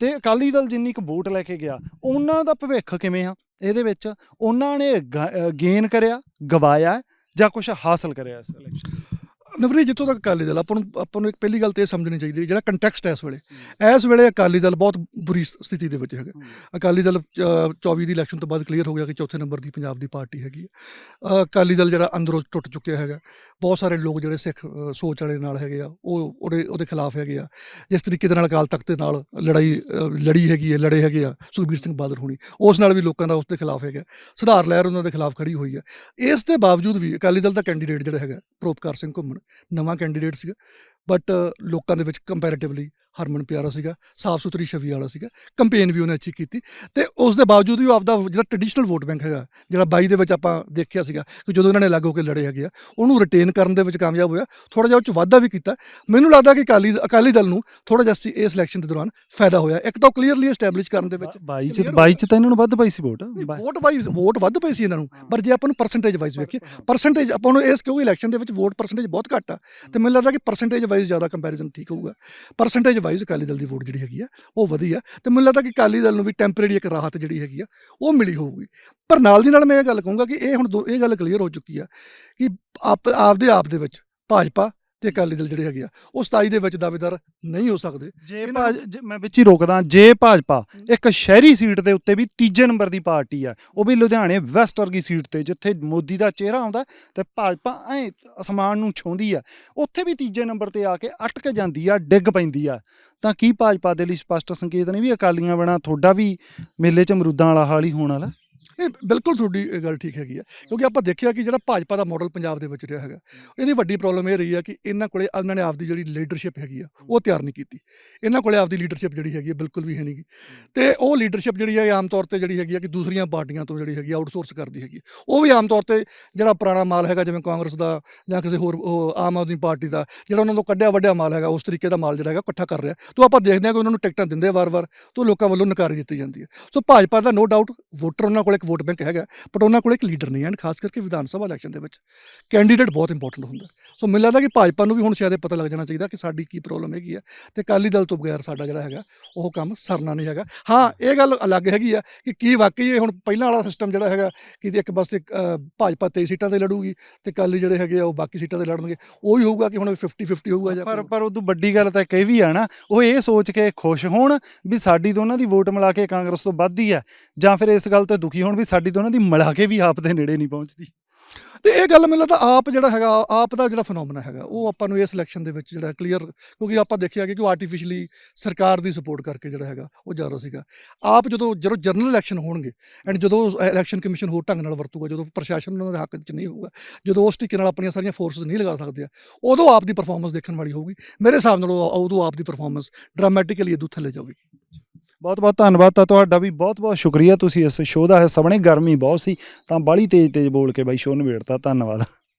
ਤੇ ਅਕਾਲੀ ਦਲ ਜਿੰਨੀ ਕੁ ਵੋਟ ਲੈ ਕੇ ਗਿਆ, ਉਹਨਾਂ ਦਾ ਭਵਿੱਖ ਕਿਵੇਂ ਆ? ਇਹਦੇ ਵਿੱਚ ਉਹਨਾਂ ਨੇ ਗੇਨ ਕਰਿਆ, ਗਵਾਇਆ ਜਾਂ ਕੁਝ ਹਾਸਲ ਕਰਿਆ ਇਸ ਇਲੈਕਸ਼ਨ ਨਵਰੀ ਜਿੱਥੋਂ ਤੱਕ ਅਕਾਲੀ ਦਲ ਆਪਾਂ ਨੂੰ ਆਪਾਂ ਨੂੰ ਇੱਕ ਪਹਿਲੀ ਗੱਲ ਤੇ ਇਹ ਸਮਝਣੀ ਚਾਹੀਦੀ ਹੈ ਜਿਹੜਾ ਕੰਟੈਕਸਟ ਹੈ ਇਸ ਵੇਲੇ। ਇਸ ਵੇਲੇ ਅਕਾਲੀ ਦਲ ਬਹੁਤ ਬੁਰੀ ਸਥਿਤੀ ਦੇ ਵਿੱਚ ਹੈਗਾ। ਅਕਾਲੀ ਦਲ ਅ, 24 ਦੀ ਇਲੈਕਸ਼ਨ ਤੋਂ ਬਾਅਦ ਕਲੀਅਰ ਹੋ ਗਿਆ ਕਿ ਚੌਥੇ ਨੰਬਰ ਦੀ ਪੰਜਾਬ ਦੀ ਪਾਰਟੀ ਹੈਗੀ ਹੈ। ਅਕਾਲੀ ਦਲ ਜਿਹੜਾ ਅੰਦਰੋਂ ਟੁੱਟ ਚੁੱਕਿਆ ਹੈਗਾ। ਬਹੁਤ ਸਾਰੇ ਲੋਕ ਜਿਹੜੇ ਸਿੱਖ ਸੋਚ ਵਾਲੇ ਨਾਲ ਹੈਗੇ ਆ ਉਹ ਉਹਦੇ ਉਹਦੇ ਖਿਲਾਫ ਹੈਗੇ ਆ। ਜਿਸ ਤਰੀਕੇ ਦੇ ਨਾਲ ਅਕਾਲ ਤਖਤ ਦੇ ਨਾਲ ਲੜਾਈ ਲੜੀ ਹੈਗੀ ਹੈ ਲੜੇ ਹੈਗੇ ਆ ਸੁਖਬੀਰ ਸਿੰਘ ਬਾਦਲ ਹੋਣੀ। ਉਸ ਨਾਲ ਵੀ ਲੋਕਾਂ ਦਾ ਉਸ ਦੇ ਖਿਲਾਫ ਹੈਗਾ। ਸੁਧਾਰ ਲਹਿਰ ਉਹਨਾਂ ਦੇ ਖਿਲਾਫ ਖੜੀ ਹੋਈ ਹੈ। ਇਸ ਦੇ ਬਾਵਜੂਦ ਵੀ ਅਕਾਲੀ ਦਲ ਦਾ ਕੈਂਡੀਡੇਟ ਜਿਹੜਾ ਹੈਗਾ ਪ੍ਰੋਪਕਾਰ ਸਿੰਘ ਘੁੰਮਣ ਨਵਾਂ ਕੈਂਡੀਡੇਟ ਸੀਗਾ ਬਟ ਲੋਕਾਂ ਦੇ ਵਿੱਚ ਕੰਪੈਰੀਟਿਵਲੀ ਹਰਮਨ ਪਿਆਰਾ ਸੀਗਾ ਸਾਫ਼ ਸੁਥਰੀ ਛਵੀ ਵਾਲਾ ਸੀਗਾ ਕੰਪੇਨ ਵੀ ਉਹਨੇ ਅੱਛੀ ਕੀਤੀ ਤੇ ਉਸ ਦੇ ਬਾਵਜੂਦ ਵੀ ਉਹ ਆਪਦਾ ਜਿਹੜਾ ਟ੍ਰੈਡੀਸ਼ਨਲ ਵੋਟ ਬੈਂਕ ਹੈਗਾ ਜਿਹੜਾ 22 ਦੇ ਵਿੱਚ ਆਪਾਂ ਦੇਖਿਆ ਸੀਗਾ ਕਿ ਜਦੋਂ ਇਹਨਾਂ ਨੇ ਲੱਗ ਹੋ ਕੇ ਲੜੇ ਹੈਗੇ ਆ ਉਹਨੂੰ ਰਿਟੇਨ ਕਰਨ ਦੇ ਵਿੱਚ ਕਾਮਯਾਬ ਹੋਇਆ ਥੋੜਾ ਜਿਹਾ ਉਹ ਚ ਵਾਧਾ ਵੀ ਕੀਤਾ। ਮੈਨੂੰ ਲੱਗਦਾ ਕਿ ਅਕਾਲੀ ਅਕਾਲੀ ਦਲ ਨੂੰ ਥੋੜਾ ਜਿਹਾ ਇਸ ਇਲੈਕਸ਼ਨ ਦੇ ਦੌਰਾਨ ਫਾਇਦਾ ਹੋਇਆ। ਇੱਕ ਤਾਂ ਕਲੀਅਰਲੀ ਐਸਟੈਬਲਿਸ਼ ਕਰਨ ਦੇ ਵਿੱਚ 22 ਚ 22 ਚ ਤਾਂ ਇਹਨਾਂ ਨੂੰ ਵੱਧ ਪਈ ਸੀ ਵੋਟ ਵੋਟ ਵਾਈਜ਼ ਵੋਟ ਵੱਧ ਪਈ ਸੀ ਇਹਨਾਂ ਨੂੰ ਪਰ ਜੇ ਆਪਾਂ ਨੂੰ ਪਰਸੈਂਟੇਜ ਵਾਈਜ਼ ਵੇਖੀਏ ਪਰਸੈਂਟੇਜ ਆਪਾਂ ਨੂੰ ਇਸ ਕਿਉਂਕਿ ਇਲੈਕਸ਼ਨ ਦੇ ਵਿੱਚ ਵੋਟ ਪਰਸੈਂਟੇਜ ਬਹੁਤ ਘੱਟ ਆ ਤੇ ਮੈਨੂੰ ਲੱਗਦਾ ਕਿ ਪਰਸੈਂਟੇਜ ਵਾਈਜ਼ ਜ਼ਿਆਦਾ ਕੰਪੈਰੀਜ਼ਨ ਠੀਕ ਹੋਊਗਾ। ਪਰਸੈਂਟੇਜ ਵਾਈਜ਼ ਅਕਾਲੀ ਦਲ ਦੀ ਵੋਟ ਜਿਹੜੀ ਹੈਗੀ ਆ, ਉਹ ਵਧੀਆ। ਤੇ ਮੈਨੂੰ ਲੱਗਦਾ ਕਿ ਅਕਾਲੀ ਦਲ ਨੂੰ ਵੀ ਟੈਂਪਰੇਰੀ ਇੱਕ ਰਾਹਤ ਜਿਹੜੀ ਹੈਗੀ ਆ, ਉਹ ਮਿਲੀ ਹੋਊਗੀ। ਪਰ ਨਾਲ ਦੀ ਨਾਲ ਮੈਂ ਇਹ ਗੱਲ ਕਹੂੰਗਾ ਕਿ ਇਹ ਹੁਣ ਦੋ- ਇਹ ਗੱਲ ਕਲੀਅਰ ਹੋ ਚੁੱਕੀ ਆ ਕਿ ਆਪ, ਆਪਦੇ ਆਪ ਦੇ ਵਿੱਚ ਭਾਜਪਾ ਤੇ ਅਕਾਲੀ ਦਲ ਜਿਹੜੇ ਹੈਗੇ ਆ ਉਹ 27 ਦੇ ਵਿੱਚ ਦਾਅਵੇਦਾਰ ਨਹੀਂ ਹੋ ਸਕਦੇ। ਜੇ ਭਾਜ ਜੇ ਮੈਂ ਵਿੱਚ ਹੀ ਰੋਕਦਾ ਜੇ ਭਾਜਪਾ ਇੱਕ ਸ਼ਹਿਰੀ ਸੀਟ ਦੇ ਉੱਤੇ ਵੀ ਤੀਜੇ ਨੰਬਰ ਦੀ ਪਾਰਟੀ ਆ ਉਹ ਵੀ ਲੁਧਿਆਣੇ ਵੈਸਟ ਵਰਗੀ ਸੀਟ ਤੇ ਜਿੱਥੇ ਮੋਦੀ ਦਾ ਚਿਹਰਾ ਆਉਂਦਾ ਤੇ ਭਾਜਪਾ ਐ ਅਸਮਾਨ ਨੂੰ ਛੂੰਹਦੀ ਆ ਉੱਥੇ ਵੀ ਤੀਜੇ ਨੰਬਰ ਤੇ ਆ ਕੇ ਅਟਕ ਜਾਂਦੀ ਆ ਡਿੱਗ ਪੈਂਦੀ ਆ। ਤਾਂ ਕੀ ਭਾਜਪਾ ਦੇ ਲਈ ਸਪਸ਼ਟ ਸੰਕੇਤ ਨਹੀਂ ਵੀ ਅਕਾਲੀਆਂ ਬਣਾ ਤੁਹਾਡਾ ਵੀ ਮੇਲੇ 'ਚ ਅਮਰੂਦਾਂ ਵਾਲਾ ਹਾਲ ਹੀ ਹੋਣ ਵਾਲਾ? ਇਹ ਬਿਲਕੁਲ ਤੁਹਾਡੀ ਇਹ ਗੱਲ ਠੀਕ ਹੈਗੀ ਆ, ਕਿਉਂਕਿ ਆਪਾਂ ਦੇਖਿਆ ਕਿ ਜਿਹੜਾ ਭਾਜਪਾ ਦਾ ਮਾਡਲ ਪੰਜਾਬ ਦੇ ਵਿੱਚ ਰਿਹਾ ਹੈਗਾ, ਇਹਦੀ ਵੱਡੀ ਪ੍ਰੋਬਲਮ ਇਹ ਰਹੀ ਆ ਕਿ ਇਹਨਾਂ ਕੋਲੇ ਉਹਨਾਂ ਨੇ ਆਪਦੀ ਜਿਹੜੀ ਲੀਡਰਸ਼ਿਪ ਹੈਗੀ ਆ, ਉਹ ਤਿਆਰ ਨਹੀਂ ਕੀਤੀ। ਇਹਨਾਂ ਕੋਲੇ ਆਪਦੀ ਲੀਡਰਸ਼ਿਪ ਜਿਹੜੀ ਹੈਗੀ ਆ, ਬਿਲਕੁਲ ਵੀ ਹੈ ਨਹੀਂਗੀ ਤੇ ਉਹ ਲੀਡਰਸ਼ਿਪ ਜਿਹੜੀ ਹੈ ਆਮ ਤੌਰ ਤੇ ਜਿਹੜੀ ਹੈਗੀ ਆ ਕਿ ਦੂਸਰੀਆਂ ਪਾਰਟੀਆਂ ਤੋਂ ਜਿਹੜੀ ਹੈਗੀ ਆਊਟਸੋਰਸ ਕਰਦੀ ਹੈਗੀ ਉਹ ਵੀ ਆਮ ਤੌਰ ਤੇ ਜਿਹੜਾ ਪੁਰਾਣਾ ਮਾਲ ਹੈਗਾ, ਜਿਵੇਂ ਕਾਂਗਰਸ ਦਾ ਜਾਂ ਕਿਸੇ ਹੋਰ, ਉਹ ਆਮ ਆਦਮੀ ਪਾਰਟੀ ਦਾ, ਜਿਹੜਾ ਉਹਨਾਂ ਤੋਂ ਕੱਢਿਆ ਵੱਡਿਆ ਮਾਲ ਹੈਗਾ, ਉਸ ਤਰੀਕੇ ਦਾ ਮਾਲ ਜਿਹੜਾ ਹੈਗਾ, ਇਕੱਠਾ ਕਰ ਰਿਹਾ। ਤੋਂ ਆਪਾਂ ਦੇਖਦੇ ਹਾਂ ਕਿ ਉਹਨਾਂ ਨੂੰ ਟਿਕਟਾਂ ਦਿੰਦੇ ਆ ਵਾਰ-ਵਾਰ, ਤੋਂ ਲੋਕਾਂ ਵੱਲੋਂ ਨਕਾਰੀ ਦਿੱਤੀ ਜਾਂਦੀ ਹੈ। ਸੋ ਭਾਜਪਾ ਦਾ ਨੋ ਡਾਊਟ ਵੋਟਰ ਉਹਨਾਂ ਕੋਲ ਇੱਕ ਵੋਟ ਬੈਂਕ ਹੈਗਾ ਬਟ ਉਹਨਾਂ ਕੋਲ ਇੱਕ ਲੀਡਰ ਨਹੀਂ ਹੈ ਐਂਡ ਖਾਸ ਕਰਕੇ ਵਿਧਾਨ ਸਭਾ ਇਲੈਕਸ਼ਨ ਦੇ ਵਿੱਚ। ਕੈਂਡੀਡੇਟ ਬਹੁਤ ਇੰਪੋਰਟੈਂਟ ਹੁੰਦਾ। ਸੋ ਮੈਨੂੰ ਲੱਗਦਾ ਕਿ ਭਾਜਪਾ ਨੂੰ ਵੀ ਹੁਣ ਸ਼ਾਇਦ ਇਹ ਪਤਾ ਲੱਗ ਜਾਣਾ ਚਾਹੀਦਾ ਕਿ ਸਾਡੀ ਕੀ ਪ੍ਰੋਬਲਮ ਹੈਗੀ ਆ। ਤੇ ਅਕਾਲੀ ਦਲ ਤੋਂ ਬਗੈਰ ਸਾਡਾ ਜਿਹੜਾ ਹੈਗਾ ਉਹ ਕੰਮ ਸਰਨਾ ਨਹੀਂ ਹੈਗਾ। ਹਾਂ ਇਹ ਗੱਲ ਅਲੱਗ ਹੈਗੀ ਆ ਕਿ ਕੀ ਵਾਕਈ ਇਹ ਹੁਣ ਪਹਿਲਾਂ ਵਾਲਾ ਸਿਸਟਮ ਜਿਹੜਾ ਹੈਗਾ ਕਿ ਇੱਕ ਪਾਸੇ ਅ, ਭਾਜਪਾ 23 ਸੀਟਾਂ ਤੇ ਲੜੂਗੀ ਤੇ ਅਕਾਲੀ ਜਿਹੜੇ ਹੈਗੇ ਆ ਉਹ ਬਾਕੀ ਸੀਟਾਂ ਤੇ ਲੜਨਗੇ। ਉਹ ਹੀ ਹੋਊਗਾ ਕਿ ਹੁਣ 50 50 ਹੋਊਗਾ ਜਾਂ ਪਰ ਪਰ ਉਦੋਂ ਵੱਡੀ ਗੱਲ ਤਾਂ ਇੱਕ ਇਹ ਵੀ ਆ ਨਾ ਉਹ ਇਹ ਸੋਚ ਕੇ ਖੁਸ਼ ਹੋਣ ਵੀ ਸਾਡੀ ਦੋਨਾਂ ਦੀ ਵੋਟ ਮਿਲਾ ਕੇ ਕਾਂਗਰਸ ਤੋਂ ਵੱਧਦੀ ਹੈ ਜਾਂ ਫਿਰ ਇਸ ਗੱਲ ਤੇ ਦੁਖੀ ਹੋਣ ਵੀ ਸਾਡੀ ਤਾਂ ਉਹਨਾਂ ਦੀ ਮਿਲਾ ਕੇ ਵੀ ਆਪ ਦੇ ਨੇੜੇ ਨਹੀਂ ਪਹੁੰਚਦੀ। ਤੇ ਇਹ ਗੱਲ ਮੈਨੂੰ ਲੱਗਦਾ ਆਪ ਜਿਹੜਾ ਹੈਗਾ, ਆਪ ਦਾ ਜਿਹੜਾ ਫੀਨੋਮੀਨਾ ਹੈਗਾ, ਉਹ ਆਪਾਂ ਨੂੰ ਇਸ ਇਲੈਕਸ਼ਨ ਦੇ ਵਿੱਚ ਜਿਹੜਾ ਕਲੀਅਰ ਕਿਉਂਕਿ ਆਪਾਂ ਦੇਖਿਆ ਕਿ ਉਹ ਆਰਟੀਫੀਸ਼ੀਅਲੀ ਸਰਕਾਰ ਦੀ ਸਪੋਰਟ ਕਰਕੇ ਜਿਹੜਾ ਹੈਗਾ, ਉਹ ਜ਼ਿਆਦਾ ਸੀਗਾ। ਆਪ ਜਦੋਂ ਜਦੋਂ ਜਨਰਲ ਇਲੈਕਸ਼ਨ ਹੋਣਗੇ ਐਂਡ ਜਦੋਂ ਇਲੈਕਸ਼ਨ ਕਮਿਸ਼ਨ ਹੋਰ ਢੰਗ ਨਾਲ ਵਰਤੂਗਾ, ਜਦੋਂ ਪ੍ਰਸ਼ਾਸਨ ਉਹਨਾਂ ਦੇ ਹੱਕ 'ਚ ਨਹੀਂ ਹੋਊਗਾ, ਜਦੋਂ ਉਸ ਤਰੀਕੇ ਨਾਲ ਆਪਣੀਆਂ ਸਾਰੀਆਂ ਫੋਰਸਸ ਨਹੀਂ ਲਗਾ ਸਕਦੇ ਉਦੋਂ ਆਪ ਦੀ ਪਰਫਾਰਮੈਂਸ ਦੇਖਣ ਵਾਲੀ ਹੋਊਗੀ। ਮੇਰੇ ਹਿਸਾਬ ਨਾਲ ਉਦੋਂ ਆਪ ਦੀ ਪਰਫਾਰਮੈਂਸ ਡਰਾਮੈਟਿਕਲੀ ਇਦੋਂ ਥੱਲੇ ਜਾਵੇਗੀ। ਬਹੁਤ ਬਹੁਤ ਧੰਨਵਾਦ। ਤਾਂ ਤੁਹਾਡਾ ਵੀ ਬਹੁਤ ਬਹੁਤ ਸ਼ੁਕਰੀਆ। ਤੁਸੀਂ ਇਸ ਸ਼ੋਅ ਦਾ ਹਿੱਸਾ ਬਣੇ ਗਰਮੀ ਬਹੁਤ ਸੀ, ਤਾਂ ਬਾਲੀ ਤੇਜ਼ ਤੇਜ਼ ਬੋਲ ਕੇ ਬਾਈ ਸ਼ੋਅ ਨਿਬੇੜਤਾ। ਧੰਨਵਾਦ।